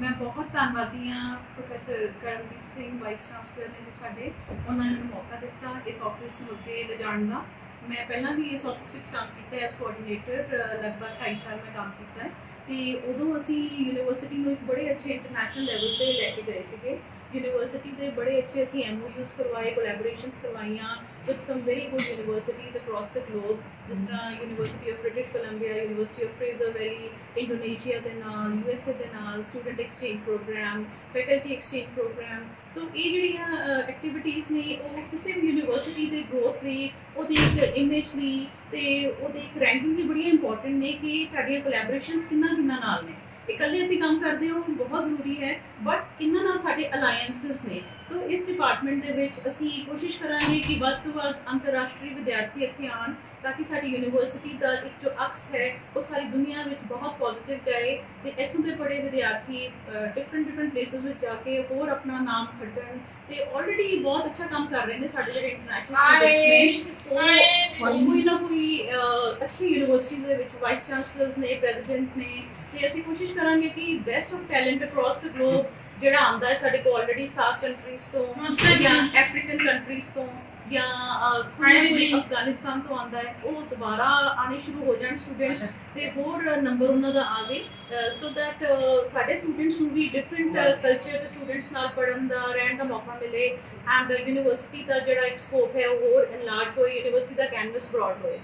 ਮੈਂ ਬਹੁਤ ਧੰਨਵਾਦੀ ਹਾਂ professor Karamjit Singh vice chancellor ਨੇ ਜੋ ਸਾਡੇ ਉਹਨਾਂ ਨੇ ਮੈਨੂੰ ਮੌਕਾ ਦਿੱਤਾ ਇਸ ਆਫਿਸ ਨੂੰ ਅੱਗੇ ਲਿਜਾਣ ਦਾ। ਮੈਂ ਪਹਿਲਾਂ ਵੀ ਇਸ ਆਫਿਸ ਵਿੱਚ ਕੰਮ ਕੀਤਾ ਹੈ ਐਸ ਕੋਆਰਡੀਨੇਟਰ ਲਗਭਗ 2.5 ਸਾਲ ਮੈਂ ਕੰਮ ਕੀਤਾ ਹੈ। ਤੇ ਉਦੋਂ ਅਸੀਂ ਯੂਨੀਵਰਸਿਟੀ ਨੂੰ ਇੱਕ ਬੜੇ ਅੱਛੇ ਇੰਟਰਨੈਸ਼ਨਲ ਲੈਵਲ ਤੇ ਲੈ ਕੇ ਗਏ ਸੀਗੇ। ਯੂਨੀਵਰਸਿਟੀ ਦੇ ਬੜੇ ਅੱਛੇ ਅਸੀਂ ਐਮਓਯੂਸ ਕਰਵਾਏ ਕੋਲੈਬੋਰੇਸ਼ਨਸ ਕਰਵਾਈਆਂ with some very good universities across the globe ਜਿਸ ਤਰ੍ਹਾਂ university of British Columbia university of Fraser Valley Indonesia ਦੇ ਨਾਲ ਯੂਐਸਏ ਦੇ ਨਾਲ student exchange programme faculty exchange programme so ਇਹ ਜਿਹੜੀਆਂ ਐਕਟੀਵਿਟੀਜ਼ ਨੇ, ਉਹ ਕਿਸੇ ਵੀ ਯੂਨੀਵਰਸਿਟੀ ਦੇ ਗਰੋਥ ਲਈ, ਉਹਦੀ ਇੱਕ ਇਮੇਜ ਲਈ ਤੇ ਉਹਦੀ ਇੱਕ ਰੈਂਕਿੰਗ ਲਈ ਬੜੀਆਂ ਇੰਪੋਰਟੈਂਟ ਨੇ ਕਿ ਤੁਹਾਡੀਆਂ ਕੋਲੈਬੋਰੇਸ਼ਨਸ ਕਿੰਨਾ ਕਿੰਨਾ ਨਾਲ ਨੇ। ਇਕੱਲੇ ਅਸੀਂ ਕੰਮ ਕਰਦੇ ਹਾਂ, ਉਹ ਬਹੁਤ ਜ਼ਰੂਰੀ ਹੈ ਬਟ ਇਹਨਾਂ ਨਾਲ ਸਾਡੇ ਅਲਾਈਅੰਸਸ ਨੇ? ਸੋ ਇਸ ਡਿਪਾਰਟਮੈਂਟ ਦੇ ਵਿੱਚ ਅਸੀਂ ਕੋਸ਼ਿਸ਼ ਕਰਾਂਗੇ ਕਿ ਵੱਧ ਤੋਂ ਵੱਧ ਅੰਤਰਰਾਸ਼ਟਰੀ ਵਿਦਿਆਰਥੀ ਇੱਥੇ ਆਉਣ ਤਾਂ ਕਿ ਸਾਡੀ ਯੂਨੀਵਰਸਿਟੀ ਦਾ ਇੱਕ ਜੋ ਅਕਸ ਹੈ ਉਹ ਸਾਰੀ ਦੁਨੀਆ ਵਿੱਚ ਬਹੁਤ ਪੋਜ਼ਿਟਿਵ ਜਾਏ ਤੇ ਇੱਥੋਂ ਦੇ ਬੜੇ ਵਿਦਿਆਰਥੀ ਡਿਫਰੈਂਟ ਡਿਫਰੈਂਟ ਪਲੇਸਸ ਵਿੱਚ ਜਾ ਕੇ ਹੋਰ ਆਪਣਾ ਨਾਮ ਖੱਟਣ ਤੇ ਆਲਰੇਡੀ ਬਹੁਤ ਅੱਛਾ ਕੰਮ ਕਰ ਰਹੇ ਨੇ ਸਾਡੇ ਜਿਹੜੇ ਇੰਟਰਨੈਸ਼ਨਲ ਸਟੂਡੈਂਟਸ ਨੇ। ਉਹ ਕੋਈ ਨਾ ਕੋਈ ਅੱਛੀ ਯੂਨੀਵਰਸਿਟੀਜ਼ ਦੇ ਵਿੱਚ ਵਾਈਸ ਚਾਂਸਲਰਸ ਨੇ ਪ੍ਰੈਜ਼ੀਡੈਂਟ ਨੇ ਤੇ ਅਸੀਂ ਕੋਸ਼ਿਸ਼ ਕਰਾਂਗੇ ਕਿ best of talent across the globe ਜਿਹੜਾ ਆਂਦਾ ਹੈ ਸਾਡੇ ਕੋਲ ਆਲਰੇਡੀ ਸਾਊਥ ਕੰਟਰੀਜ਼ ਤੋਂ ਜਾਂ ਅਫਰੀਕਨ ਕੰਟਰੀਜ਼ ਤੋਂ ਜਾਂ ਕੋਈ ਅਫਗਾਨਿਸਤਾਨ ਤੋਂ ਆਂਦਾ ਹੈ ਉਹ ਦੁਬਾਰਾ ਆਣੇ ਸ਼ੁਰੂ ਹੋ ਜਾਣ ਸਟੂਡੈਂਟਸ ਤੇ ਹੋਰ ਨੰਬਰ ਉਹਨਾਂ ਦਾ ਆਵੇ। ਸੋ ਦੈਟ ਸਾਡੇ ਸਟੂਡੈਂਟਸ ਨੂੰ ਵੀ ਡਿਫਰੈਂਟ ਕਲਚਰ ਦੇ ਸਟੂਡੈਂਟਸ ਨਾਲ ਪੜਨ ਦਾ ਰਹਿਣ ਦਾ ਮੌਕਾ ਮਿਲੇ ਐਂਡ ਯੂਨੀਵਰਸਿਟੀ ਦਾ ਜਿਹੜਾ ਇੱਕ ਸਕੋਪ ਹੈ ਉਹ ਹੋਰ ਇਨਲਾਰਜ ਹੋਏ ਯੂਨੀਵਰਸਿਟੀ ਦਾ ਕੈਨਵਸ ਬ੍ਰੌਡ ਹੋਏ।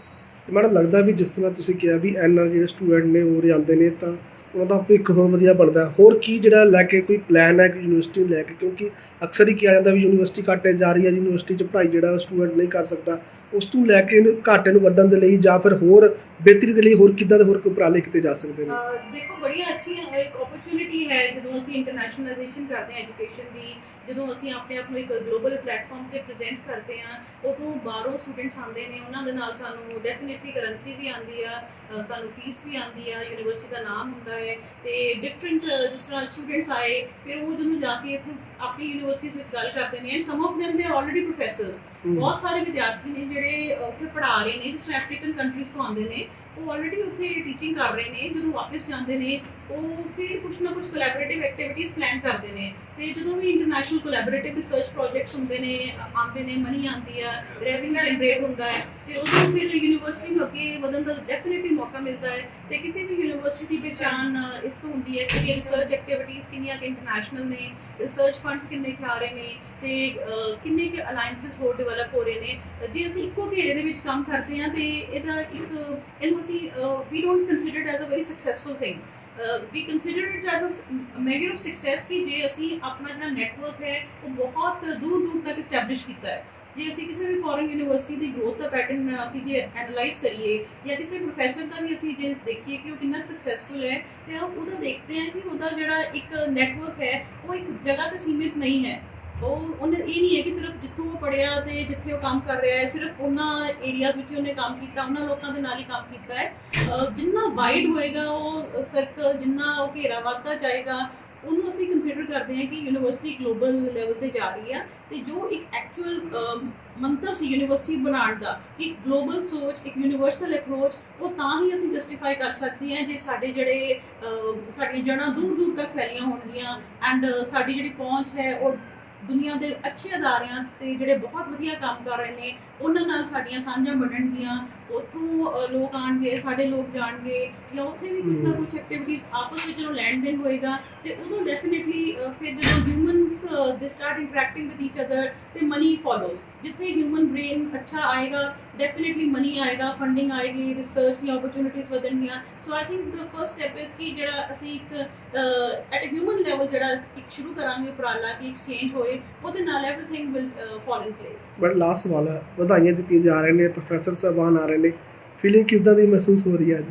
ਮੈਡਮ ਲੱਗਦਾ ਵੀ ਜਿਸ ਤਰ੍ਹਾਂ ਤੁਸੀਂ ਕਿਹਾ ਵੀ ਐਨਆਰ ਜਿਹੜੇ ਸਟੂਡੈਂਟ ਨੇ ਉਹ ਆਉਂਦੇ ਨੇ ਤਾਂ ਉਹਨਾਂ ਦਾ ਭਵਿੱਖ ਹੋਰ ਵਧੀਆ ਬਣਦਾ ਹੋਰ ਕੀ ਜਿਹੜਾ ਲੈ ਕੇ ਕੋਈ ਪਲਾਨ ਹੈ ਕਿ ਯੂਨੀਵਰਸਿਟੀ ਨੂੰ ਲੈ ਕੇ? ਕਿਉਂਕਿ ਅਕਸਰ ਹੀ ਕਿਹਾ ਜਾਂਦਾ ਵੀ ਯੂਨੀਵਰਸਿਟੀ ਘਾਟੇ ਜਾ ਰਹੀ ਹੈ, ਯੂਨੀਵਰਸਿਟੀ 'ਚ ਪੜ੍ਹਾਈ ਜਿਹੜਾ ਸਟੂਡੈਂਟ ਨਹੀਂ ਕਰ ਸਕਦਾ। ਉਸ ਤੋਂ ਲੈ ਕੇ ਇਹਨੂੰ ਘਾਟੇ ਨੂੰ ਵੱਢਣ ਦੇ ਲਈ ਜਾਂ ਫਿਰ ਹੋਰ ਬਿਹਤਰੀ ਦੇ ਲਈ ਹੋਰ ਕਿੱਦਾਂ ਦੇ ਹੋਰ ਕੋਈ ਉਪਰਾਲੇ ਕੀਤੇ ਜਾ ਸਕਦੇ ਨੇ? ਦੇਖੋ ਬੜੀ ਅੱਛੀ ਹੈ, ਇੱਕ ਓਪਰਚ्युनिटी ਹੈ ਜਦੋਂ ਅਸੀਂ ਇੰਟਰਨੈਸ਼ਨਲਾਈਜੇਸ਼ਨ ਕਰਦੇ ਹਾਂ ਐਜੂਕੇਸ਼ਨ ਦੀ, ਜਦੋਂ ਅਸੀਂ ਆਪਣੇ ਆਪ ਨੂੰ ਇੱਕ ਗਲੋਬਲ ਪਲੇਟਫਾਰਮ ਤੇ ਪ੍ਰੈਜ਼ੈਂਟ ਕਰਦੇ ਹਾਂ, ਉਦੋਂ ਬਾਹਰੋਂ ਸਟੂਡੈਂਟਸ ਆਉਂਦੇ ਨੇ, ਉਹਨਾਂ ਦੇ ਨਾਲ ਸਾਨੂੰ ਡੈਫੀਨਿਟਲੀ ਕਰੰਸੀ ਵੀ ਆਉਂਦੀ ਆ ਸਾਨੂੰ ਫੀਸ ਵੀ ਆਉਂਦੀ ਆ ਯੂਨੀਵਰਸਿਟੀ ਦਾ ਨਾਮ ਹੁੰਦਾ ਹੈ ਤੇ ਡਿਫਰੈਂਟ ਜਿਸ ਤਰ੍ਹਾਂ ਸਟੂਡੈਂਟਸ ਆਏ, ਫਿਰ ਉਹ ਜਦੋਂ ਜਾ ਕੇ ਇੱਥੇ ਆਪਣੀ ਯੂਨੀਵਰਸਿਟੀਜ਼ ਵਿੱਚ ਗੱਲ ਕਰਦੇ ਨੇ ਐਂਡ ਸਮ ਆਫ them ਦੇ ਆਲਰੇਡੀ ਪ੍ਰੋਫੈਸਰਸ ਬਹੁਤ ਸਾਰੇ ਵਿਦਿਆਰਥੀ ਨੇ ਜਿਹੜੇ ਉੱਥੇ ਪੜ੍ਹਾ ਰਹੇ ਨੇ, ਜਿਸ ਅਫਰੀਕਨ ਕੰਟਰੀਜ਼ ਤੋਂ ਆਉਂਦੇ ਨੇ, ਉਹ ਆਲਰੇਡੀ ਉੱਥੇ ਟੀਚਿੰਗ ਕਰ ਰਹੇ ਨੇ, ਜਦੋਂ ਵਾਪਸ ਜਾਂਦੇ ਨੇ, ਉਹ ਫਿਰ ਕੁਝ ਨਾ ਕੁਝ ਕੋਲੈਬੋਰੇਟਿਵ ਐਕਟੀਵਿਟੀਜ਼ ਪਲਾਨ ਕਰਦੇ ਨੇ। ਤੇ ਜਦੋਂ ਵੀ ਇੰਟਰਨੈਸ਼ਨਲ ਕੋਲੈਬੋਰੇਟਿਵ ਰਿਸਰਚ ਪ੍ਰੋਜੈਕਟਸ ਹੁੰਦੇ ਨੇ, ਆਉਂਦੇ ਨੇ ਮਨੀ ਆਉਂਦੀ ਆ ਰੈਵਨਿਊ ਜਨਰੇਟ ਹੁੰਦਾ ਹੈ, ਤੇ ਉਦੋਂ ਫਿਰ ਯੂਨੀਵਰਸਿਟੀ ਨੂੰ ਅੱਗੇ ਵਧਣ ਦਾ ਡੈਫੀਨਿਟਲੀ ਮੌਕਾ ਮਿਲਦਾ ਹੈ। ਤੇ ਕਿਸੇ ਵੀ ਯੂਨੀਵਰਸਿਟੀ ਦੀ ਪਛਾਣ ਇਸ ਤੋਂ ਹੁੰਦੀ ਹੈ ਕਿ ਰਿਸਰਚ ਐਕਟੀਵਿਟੀਜ਼ ਕਿੰਨੀਆਂ ਕਿ ਇੰਟਰਨੈਸ਼ਨਲ ਨੇ ਰਿਸਰਚ ਫੰਡਸ ਕਿੰਨੇ ਕੁ ਆ ਰਹੇ ਨੇ, ਤੇ ਕਿੰਨੇ ਕਿ ਅਲਾਈਅੰਸਸ ਹੋਰ ਡਿਵੈਲਪ ਹੋ ਰਹੇ ਨੇ। ਜੇ ਅਸੀਂ ਇੱਕੋ ਘੇਰੇ ਦੇ ਵਿੱਚ ਕੰਮ ਕਰਦੇ ਹਾਂ ਤੇ ਇਹਦਾ ਇੱਕ, ਇਹਨੂੰ ਅਸੀਂ ਵੀ don't consider it as a very successful thing we consider it as a measure of success ਕਿ ਜੇ ਅਸੀਂ ਆਪਣਾ ਜਿਹੜਾ ਨੈਟਵਰਕ ਹੈ, ਉਹ ਬਹੁਤ ਦੂਰ ਦੂਰ ਤੱਕ ਐਸਟੈਬਲਿਸ਼ ਕੀਤਾ ਹੈ। ਜੇ ਅਸੀਂ ਕਿਸੇ ਵੀ ਫੋਰਨ ਯੂਨੀਵਰਸਿਟੀ ਦੀ ਗਰੋਥ ਦਾ ਪੈਟਰਨ ਅਸੀਂ ਜੇ ਐਨਾਲਾਈਜ਼ ਕਰੀਏ ਜਾਂ ਕਿਸੇ ਪ੍ਰੋਫੈਸਰ ਦਾ ਵੀ ਅਸੀਂ ਜੇ ਦੇਖੀਏ ਕਿ ਉਹ ਕਿੰਨਾ ਸਕਸੈਸਫੁਲ ਹੈ, ਤੇ ਉਹ- ਉਹਦਾ ਦੇਖਦੇ ਹਾਂ ਕਿ ਉਹਦਾ ਜਿਹੜਾ ਇੱਕ ਨੈਟਵਰਕ ਹੈ, ਉਹ ਇੱਕ ਜਗ੍ਹਾ ਤੇ ਸੀਮਿਤ ਨਹੀਂ ਹੈ। ਉਹ ਉਹਨੇ ਇਹ ਨਹੀਂ ਹੈ ਕਿ ਸਿਰਫ ਜਿੱਥੋਂ ਉਹ ਪੜਿਆ ਤੇ ਜਿੱਥੇ ਉਹ ਕੰਮ ਕਰ ਰਿਹਾ ਹੈ, ਸਿਰਫ ਉਹਨਾਂ ਏਰੀਆਜ਼ ਵਿੱਚ ਹੀ ਉਹਨੇ ਕੰਮ ਕੀਤਾ, ਉਹਨਾਂ ਲੋਕਾਂ ਦੇ ਨਾਲ ਹੀ ਕੰਮ ਕੀਤਾ ਹੈ। ਜਿੰਨਾ ਵਾਈਡ ਹੋਏਗਾ ਉਹ ਸਰਕਲ ਜਿੰਨਾ ਉਹ ਘੇਰਾ ਵੱਧਦਾ ਜਾਏਗਾ, ਉਹਨੂੰ ਅਸੀਂ ਕੰਸੀਡਰ ਕਰਦੇ ਹਾਂ ਕਿ ਯੂਨੀਵਰਸਿਟੀ ਗਲੋਬਲ ਲੈਵਲ ਤੇ ਜਾ ਰਹੀ ਆ ਤੇ ਜੋ ਇੱਕ ਐਕਚੁਅਲ ਮੰਤਵ ਸੀ ਯੂਨੀਵਰਸਿਟੀ ਬਣਾਉਣ ਦਾ, ਇੱਕ ਗਲੋਬਲ ਸੋਚ, ਇੱਕ ਯੂਨੀਵਰਸਲ ਅਪਰੋਚ ਉਹ ਤਾਂ ਹੀ ਅਸੀਂ ਜਸਟੀਫਾਈ ਕਰ ਸਕਦੇ ਹਾਂ ਜੇ ਸਾਡੇ ਜਿਹੜੇ ਸਾਡੀਆਂ ਜੜ੍ਹਾਂ ਦੂਰ ਦੂਰ ਤੱਕ ਫੈਲੀਆਂ ਹੋਣਗੀਆਂ ਐਂਡ ਸਾਡੀ ਜਿਹੜੀ ਪਹੁੰਚ ਹੈ ਉਹ ਦੁਨੀਆ ਦੇ ਅੱਛੇ ਅਦਾਰਿਆਂ ਤੇ ਜਿਹੜੇ ਬਹੁਤ ਵਧੀਆ ਕੰਮ ਕਰ ਰਹੇ ਨੇ, ਉਹਨਾਂ ਨਾਲ ਸਾਡੀਆਂ ਸਾਂਝਾਂ ਬਣਨਗੀਆਂ ਉੱਥੋਂ ਲੋਕ ਆਣਗੇ ਸਾਡੇ ਲੋਕ ਜਾਣਗੇ ਜਾਂ ਉੱਥੇ ਵੀ ਕੁਝ ਨਾ। ਕੁਝ ਐਕਟੀਵਿਟੀਜ਼ ਆਪਸ ਵਿੱਚ ਜਦੋਂ ਲੈਣ ਦੇਣ ਹੋਏਗਾ ਤੇ ਉਦੋਂ ਡੈਫੀਨਿਟਲੀ ਫਿਰ ਜਦੋਂ ਹਿਊਮਨਸ ਦੇ start interacting with each other ਤੇ ਮਨੀ ਫਾਲੋਜ਼ ਜਿੱਥੇ ਹਿਊਮਨ ਬ੍ਰੇਨ ਅੱਛਾ ਆਏਗਾ ਡੈਫੀਨਿਟਲੀ ਮਨੀ ਆਏਗਾ ਫੰਡਿੰਗ ਆਏਗੀ ਰਿਸਰਚ ਦੀਆਂ opportunities ਵਧਣਗੀਆਂ। So I think the first step is ਕਿ ਜਿਹੜਾ ਅਸੀਂ ਇੱਕ ਐਟ ਅ ਹਿਊਮਨ ਲੈਵਲ ਜਿਹੜਾ ਇੱਕ ਸ਼ੁਰੂ ਕਰਾਂਗੇ ਉਪਰਾਲਾ ਕਿ ਐਕਸਚੇਂਜ ਹੋਏ ਉਹਦੇ ਨਾਲ everything will fall in place but last ਸਵਾਲ ਹੈ ਵਧਾਈਆਂ ਦਿੱਤੀਆਂ ਜਾ ਰਹੇ ਨੇ ਪ੍ਰੋਫੈਸਰ ਸਾਹਿਬਾਨ ਆ ਰਹੇ ਨੇ ਫੀਲਿੰਗ ਕਿਦਾਂ ਦੀ ਮਹਿਸੂਸ ਹੋ ਰਹੀ ਹੈ ਅੱਜ?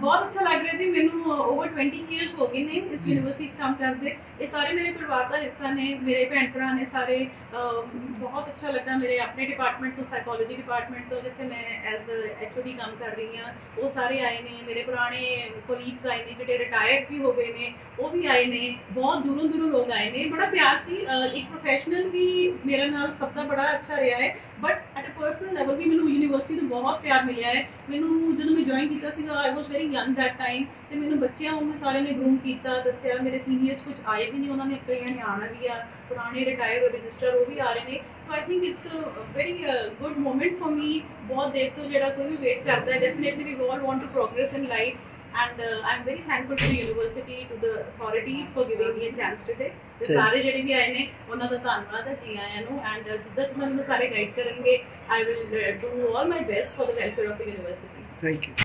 ਬਹੁਤ ਅੱਛਾ ਲੱਗ ਰਿਹਾ ਜੀ ਮੈਨੂੰ ਓਵਰ 20 ਇਅਰਸ ਹੋ ਗਏ ਨੇ ਇਸ। ਯੂਨੀਵਰਸਿਟੀ 'ਚ ਕੰਮ ਕਰਦੇ। ਇਹ ਸਾਰੇ ਮੇਰੇ ਪਰਿਵਾਰ ਦਾ ਹਿੱਸਾ ਨੇ ਮੇਰੇ ਭੈਣ ਭਰਾ ਨੇ ਸਾਰੇ। ਬਹੁਤ ਅੱਛਾ ਲੱਗਾ ਮੇਰੇ ਆਪਣੇ ਡਿਪਾਰਟਮੈਂਟ ਤੋਂ ਸਾਈਕੋਲੋਜੀ ਡਿਪਾਰਟਮੈਂਟ ਤੋਂ ਜਿੱਥੇ ਮੈਂ ਐਜ਼ ਐਚਓਡੀ ਕੰਮ ਕਰ ਰਹੀ ਹਾਂ। ਉਹ ਸਾਰੇ ਆਏ ਨੇ ਮੇਰੇ ਪੁਰਾਣੇ ਕੋਲੀਗਸ ਆਏ ਨੇ ਜਿਹੜੇ ਰਿਟਾਇਰਡ ਵੀ ਹੋ ਗਏ ਨੇ ਉਹ ਵੀ ਆਏ ਨੇ। ਬਹੁਤ ਦੂਰੋਂ ਦੂਰੋਂ ਲੋਕ ਆਏ ਨੇ। ਬੜਾ ਪਿਆਰ ਸੀ। ਇੱਕ ਪ੍ਰੋਫੈਸ਼ਨਲ ਵੀ ਮੇਰੇ ਨਾਲ ਸਭ ਦਾ ਬੜਾ ਅੱਛਾ ਰਿਹਾ ਹੈ। But at a personal level ਵੀ ਮੈਨੂੰ ਯੂਨੀਵਰਸਿਟੀ ਤੋਂ ਬਹੁਤ ਪਿਆਰ ਮਿਲਿਆ ਹੈ। ਮੈਨੂੰ ਜਦੋਂ ਮੈਂ ਜੁਆਇਨ ਕੀਤਾ ਸੀਗਾ I was very young that time ਤੇ ਮੈਨੂੰ ਬੱਚਿਆਂ ਵਾਂਗੂ ਸਾਰਿਆਂ ਨੇ ਗਰੂਮ ਕੀਤਾ, ਦੱਸਿਆ। ਮੇਰੇ ਸੀਨੀਅਰਸ ਕੁਝ ਆਏ ਵੀ ਨਹੀਂ, ਉਹਨਾਂ ਨੇ ਕਈਆਂ ਨੇ ਆਉਣਾ ਵੀ ਆ। ਪੁਰਾਣੇ ਰਿਟਾਇਰ ਰਜਿਸਟਰ ਉਹ ਵੀ ਆ ਰਹੇ ਨੇ। So I think it's a very good moment for me ਬਹੁਤ ਦੇਰ ਤੋਂ ਜਿਹੜਾ ਕੋਈ ਵੀ ਵੇਟ ਕਰਦਾ ਹੈ definitely we all want to progress in life and uh, I'm very thankful to the university, to the authorities for giving me a chance today. ਤੇ ਠੀਕ। ਸਾਰੇ ਜਿਹੜੇ ਵੀ ਆਏ ਨੇ ਉਹਨਾਂ ਦਾ ਧੰਨਵਾਦ ਹੈ ਜੀ ਆਇਆਂ ਨੂੰ ਐਂਡ ਜਿੱਦਾਂ ਜਿੱਦਾਂ ਮੈਨੂੰ ਸਾਰੇ ਗਾਈਡ ਕਰਨਗੇ I will do all my best for the welfare of the university thank you